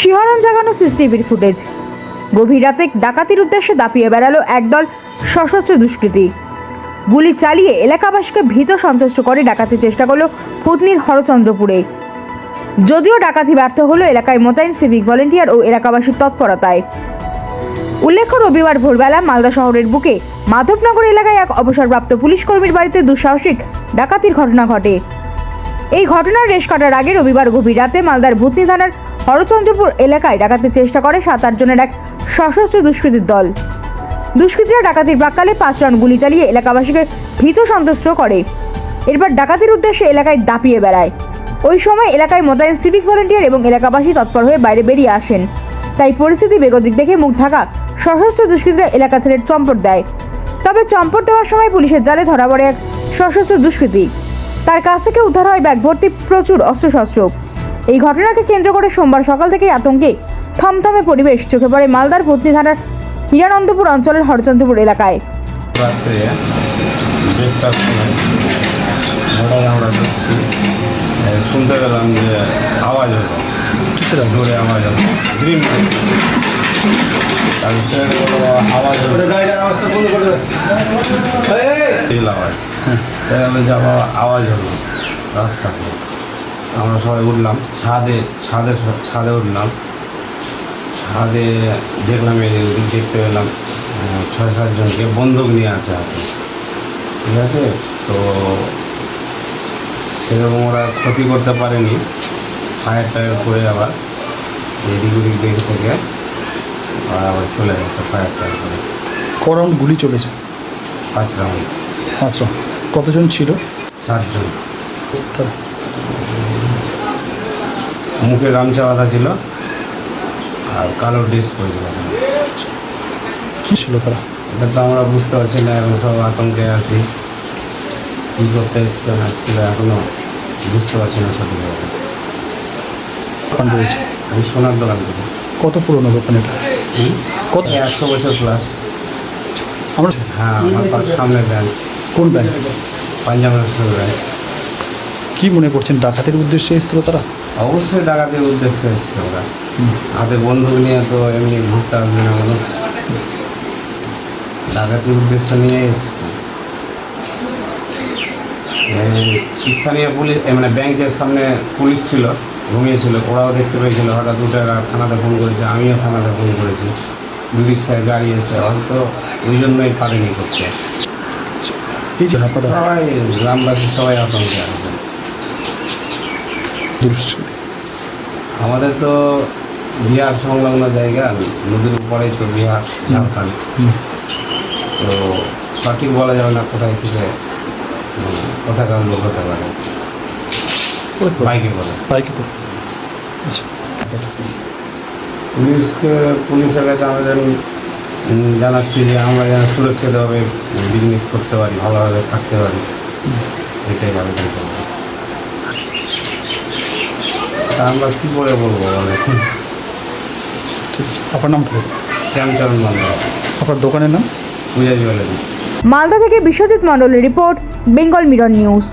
শিহরণ জাগানো সিসিটিভির ফুটেজ। গভীর রাতে ডাকাতির উদ্দেশ্যে দাপিয়ে বেড়ালো একদল সশস্ত্র দুষ্কৃতী। গুলি চালিয়ে এলাকাবাসীকে ভীত সন্ত্রস্ত করে ডাকাতির চেষ্টা করল পুতনির হরচন্দ্রপুরে। যদিও ডাকাতি ব্যর্থ হলো এলাকায় মোতায়েন সিভিক ভলেন্টিয়ার ও এলাকাবাসীর তৎপরতায়। উল্লেখ্য, রবিবার ভোরবেলা মালদা শহরের বুকে মাধবনগর এলাকায় এক অবসরপ্রাপ্ত পুলিশ কর্মীর বাড়িতে দুঃসাহসিক ডাকাতির ঘটনা ঘটে। এই ঘটনার রেশ কাটার আগে রবিবার গভীর রাতে মালদার ভূতনি থানার হরচন্দ্রপুর এলাকায় ডাকাতির চেষ্টা করে সাত আট জনের এক সশস্ত্র দুষ্কৃতীর দল। দুষ্কৃতীরা ডাকাতির প্রাক্কালে পাঁচ রাউন্ড গুলি চালিয়ে এলাকাবাসীকে ভীত সন্ত্রস্ত করে। এরপর ডাকাতির উদ্দেশ্যে এলাকায় দাপিয়ে বেড়ায়। ওই সময় এলাকায় মোতায়েন সিভিক ভলেন্টিয়ার এবং এলাকাবাসী তৎপর হয়ে বাইরে বেরিয়ে আসেন। তাই পরিস্থিতি বেগতিক দেখে মুখ ঢাকা সশস্ত্র দুষ্কৃতীরা এলাকা ছেড়ে চম্পট দেয়। তবে চম্পট দেওয়ার সময় পুলিশের জালে ধরা পড়ে এক সশস্ত্র দুষ্কৃতী। তার কাছ থেকে উদ্ধার হয় ব্যাগ ভর্তি প্রচুর অস্ত্রশস্ত্র। এই ঘটনাকে কেন্দ্র করে সোমবার সকাল থেকেই আতঙ্কে থমথমে পরিবেশ। চোখে পড়ে মালদার ভূতনি থানার হিরানন্দপুর অঞ্চলের হরচন্দ্রপুর এলাকায়। রাত্রে দেড়টার সময় হঠাৎ আমরা দেখছি। শুনতে পেলাম যে আওয়াজ হলো। কিসের আওয়াজ? জোরে আওয়াজ হলো। তারপরে আওয়াজ হলো। আওয়াজ। সেখানে যে আবার আওয়াজ হলো। রাস্তাতে আমরা সবাই উঠলাম। ছাদে ছাদে ছাদে উঠলাম। ছাদে দেখলাম এই দেখতে পেলাম ছয় সাতজনকে বন্দুক নিয়ে আছে হাতে ঠিক আছে? তো সেরকম ওরা ক্ষতি করতে পারেনি ফায়ার টায়ার করে আবার এদিক ওদিক দিক থেকে আর আবার চলে গেছে ফায়ার টায়ার করে। ক রাউন্ড গুলি চলেছে? পাঁচ রাউন্ড। আচ্ছা কতজন ছিল? সাতজন। মুখে গামছা বাঁধা ছিল। আর কালো ড্রেস পরেছিল। কি ছিল তারা? এটা তো আমরা বুঝতে পারছি না এখন সব আতঙ্কে আছি। কী করতে এসছে না এখনও বুঝতে পারছি না সঠিকভাবে দোকান রয়েছে? আমি সোনার দোকান করি। কত পুরনো দোকান এটা? কত? একশো বছর প্লাস আমরা হ্যাঁ আমার সামনে ব্যাংক কোন ব্যাংক পাঞ্জাব ন্যাশনাল ব্যাংক কি মনে করছেন ডাকাতের উদ্দেশ্যে এসেছিল তারা? অবশ্যই ডাকাতির উদ্দেশ্যে এসছে ওরা। হাতে বন্দুক নিয়ে তো এমনি ঘুরতে আসবে না মানুষ ডাকাতির উদ্দেশ্য নিয়ে এসছে। স্থানীয় পুলিশ মানে ব্যাংকের সামনে পুলিশ ছিল ঘুমিয়েছিল। ওরাও দেখতে পেয়েছিল হঠাৎ ওরা থানাতে ফোন করেছে আমিও থানাতে ফোন করেছি। দুদিক থেকে গাড়ি এসে হয়তো ওই জন্যই পারেনি করতে আপনারা সবাই গ্রামবাসী সবাই আতঙ্কে আছে। দুষ্কৃতী আমাদের তো বিহার সংলগ্ন জায়গা নদীর উপরেই তো বিহার ঝাড়খণ্ড। তো সঠিক বলা যাবে না কোথায় থেকে কোথাকার লোক হতে পারে। বাইকে করে। বাইকে করে। আচ্ছা। পুলিশকে পুলিশের কাছে আমাদের জানাচ্ছি যে আমরা যেন সুরক্ষিতভাবে বিজনেস করতে পারি ভালোভাবে থাকতে পারি। এটাই আবেদন করব তা আমরা কী করে বলব বলে ঠিক আছে আপনার নাম বলুন। শ্যামচরণ মালদা আপনার দোকানের নাম? পূজা জুয়েলারি মালদা থেকে বিশ্বজিৎ মণ্ডলের রিপোর্ট বেঙ্গল মিরর নিউজ।